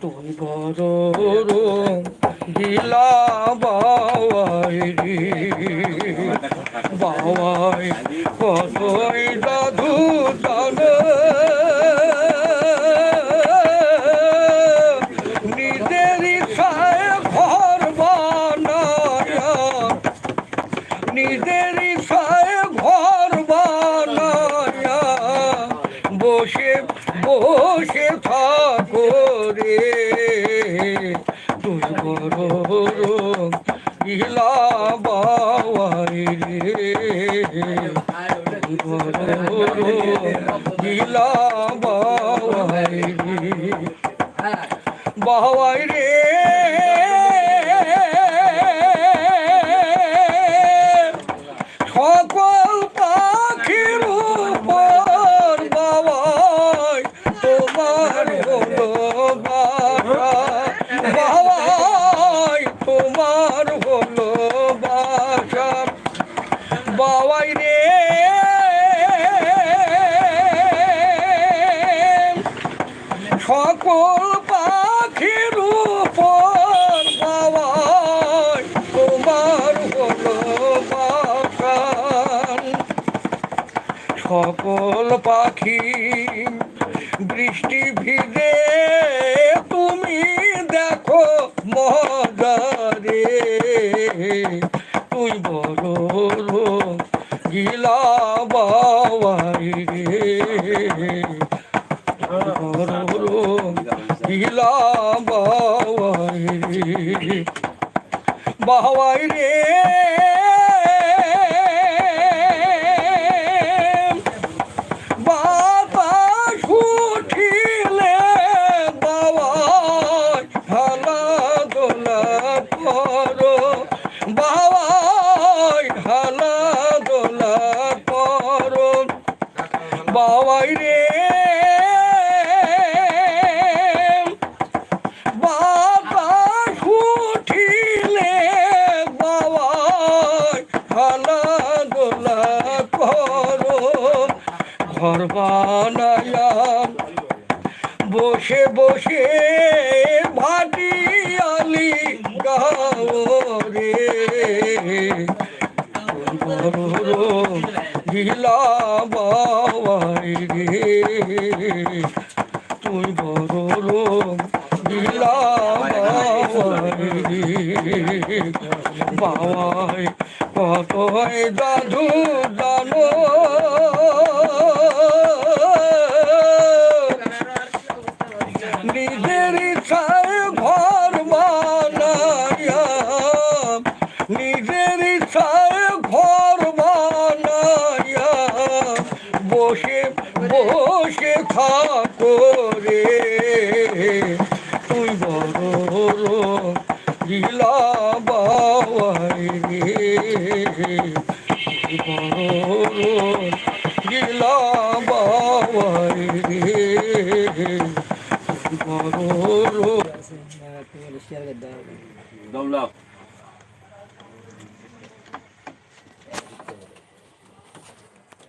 তুই গিলা বাবাই বাবাই কতই দাদু জানে নিজের ইচ্ছায় ঘর বানায়া নিজের ইচ্ছায় ঘর বানায়া, বসে বসে থাকো রে। তুই বড় ইলা বাবাই রে। বাবাই রে। বাবাই রে বাবাই রে। সকল পাখির উপর তোমার হলো সকল পাখি বৃষ্টি ভিজে, তুমি দেখো মজারে তুই বড় গিলা বাবাই। গিলা বাবাই। বাবাই রে। বাবাই রে। বাতাস উঠিলে বাবাই হালা দোলা করো। ঘর বানায়া বসে বসে ভাটিয়ালি গাও রে। গিলা বাবাই রে তুই বড় বাবাই রে বাবাই কত দাদু জানো নিজের ইচ্ছায় ঘর বানায়া নিজের ইচ্ছায় বসে থাকো রে। তুই বড় গিলা বাবাই রে বড় গিলা বাবাই রে বড় দৌড়াও